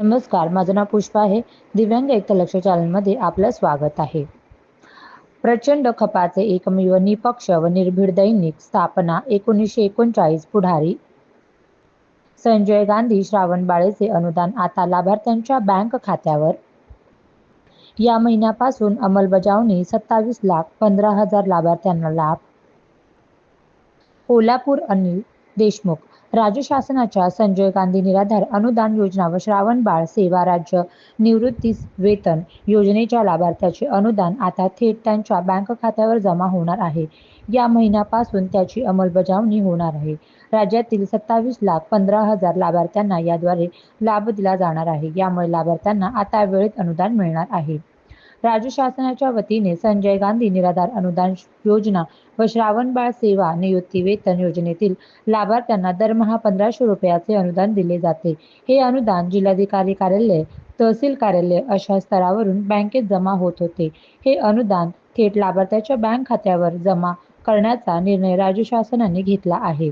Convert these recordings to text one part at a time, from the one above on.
नमस्कार माझं नाव पुष्पा आहे. दिव्यांग एकलक्ष चॅनलमध्ये आपलं स्वागत आहे. प्रचंड खपाचे एकमेव निपक्ष व निर्भीड दैनिक स्थापना एकोणीसशे एकोणचाळीस पुढारी. संजय गांधी श्रावणबाळेचे अनुदान आता लाभार्थ्यांच्या बँक खात्यावर. या महिन्यापासून अंमलबजावणी सत्तावीस लाख पंधरा हजार लाभार्थ्यांना लाभ. कोल्हापूर अनिल देशमुख राज्य शासनाच्या संजय गांधी निराधार अनुदान योजना व श्रावण बाळ सेवा राज्य निवृत्ती वेतन योजनेच्या लाभार्थ्याचे अनुदान आता थेट त्यांच्या बँक खात्यावर जमा होणार आहे. या महिन्यापासून त्याची अंमलबजावणी होणार आहे. राज्यातील सत्तावीस लाख पंधरा हजार लाभार्थ्यांना याद्वारे लाभ दिला जाणार आहे. यामुळे लाभार्थ्यांना आता वेळेत अनुदान मिळणार आहे. राज्य शासनाच्या वतीने संजय गांधी निराधार अनुदान योजना व श्रावणबाळ सेवा नियुक्ती वेतन योजनेतील लाभार्थ्यांना दरमहा पंधराशे रुपयाचे अनुदान दिले जाते. हे अनुदान जिल्हाधिकारी कार्यालय तहसील कार्यालय अशा स्तरावरून बँकेत जमा होत होते. हे अनुदान थेट लाभार्थ्याच्या बँक खात्यावर जमा करण्याचा निर्णय राज्य शासनाने घेतला आहे.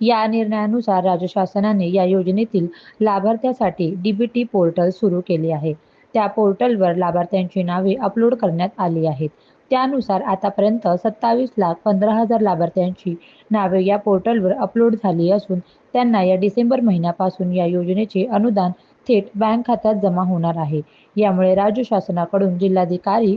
या निर्णयानुसार राज्य शासनाने या योजनेतील लाभार्थ्यासाठी डीबीटी पोर्टल सुरू केले आहे. त्या पोर्टलवर लाभार्थ्यांची नावे अपलोड करण्यात आली आहेत. त्यानुसार आतापर्यंत सत्तावीस लाख पंधरा हजार लाभार्थ्यांची नावे या पोर्टलवर अपलोड झाली असून त्यांना या डिसेंबर महिन्यापासून या योजनेचे अनुदान थेट बँक खात्यात जमा होणार आहे. यामुळे राज्य शासनाकडून जिल्हाधिकारी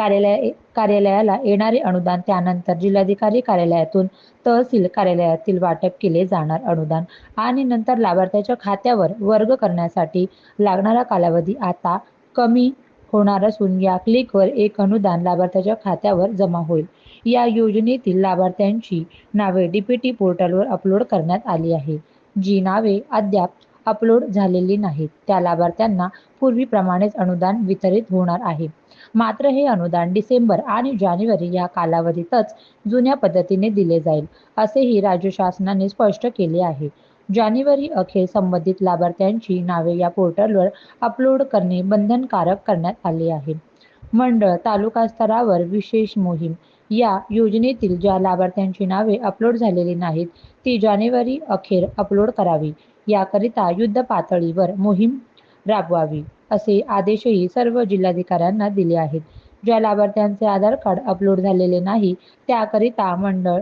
कार्यालय कार्यालयाला येणारे अनुदान त्यानंतर जिल्हाधिकारी कार्यालयातून तहसील कार्यालयातील वाटप केले जाणार अनुदान. आणि नंतर लाभार्थ्याच्या खात्यावर वर्ग करण्यासाठी लागणारा कालावधी आता कमी होणार असून या क्लिकवर एक अनुदान लाभार्थ्याच्या खात्यावर जमा होईल. या योजनेतील लाभार्थ्यांची नावे डीपीटी पोर्टलवर अपलोड करण्यात आली आहे. जी नावे अद्याप अपलोड झालेली नाहीत. त्या लाभार्थ्यांना पूर्वीप्रमाणेच अनुदान वितरित होणार आहे. मात्र हे अनुदान डिसेंबर आणि जानेवारी या कालावधीतच जुन्या पद्धतीने दिले जाईल असेही राज्य शासनाने स्पष्ट केले आहे. जानेवारी अखेर संबंधित लाभार्थ्यांची नावे या पोर्टलवर अपलोड करणे बंधनकारक करण्यात आले आहे. मंडळ तालुका स्तरावर विशेष मोहीम या योजनेतील ज्या लाभार्थ्यांची नावे अपलोड झालेली नाहीत ती जानेवारी अखेर अपलोड करावी. याकरिता युद्ध पातळीवर मोहीम राबवावी असे आदेशही सर्व जिल्हाधिकाऱ्यांना दिले आहेत. ज्या लाभार्थ्यांचे आधार कार्ड अपलोड झालेले नाही त्याकरिता मंडळ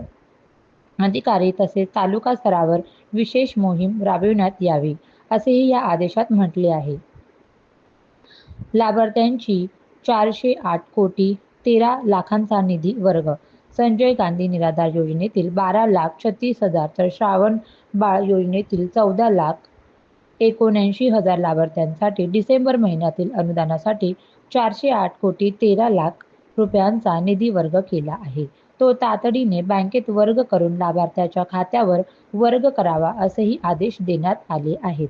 अधिकारी तसेच तालुका स्तरावर विशेष मोहीम राबविण्यात यावी असेही या आदेशात म्हटले आहे. लाभार्थ्यांची चारशे आठ कोटी तेरा लाखांचा निधी वर्ग. संजय गांधी निराधार योजनेतील बारा लाख छत्तीस हजार तर श्रावण बाळ योजनेतील चौदा लाख एकोणऐंशी हजार लाभार्थ्यांसाठी डिसेंबर महिन्यातील अनुदानासाठी चारशे आठ कोटी तेरा लाख रुपयांचा निधी वर्ग केला आहे. तो तातडीने बँकेत वर्ग करून लाभार्थ्याच्या खात्यावर वर्ग करावा असेही आदेश देण्यात आले आहेत.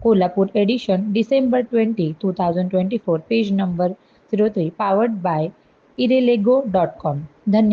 Kolhapur edition December twenty two thousand twenty four page number zero three powered by इरेलेगो dot com धन्यवाद.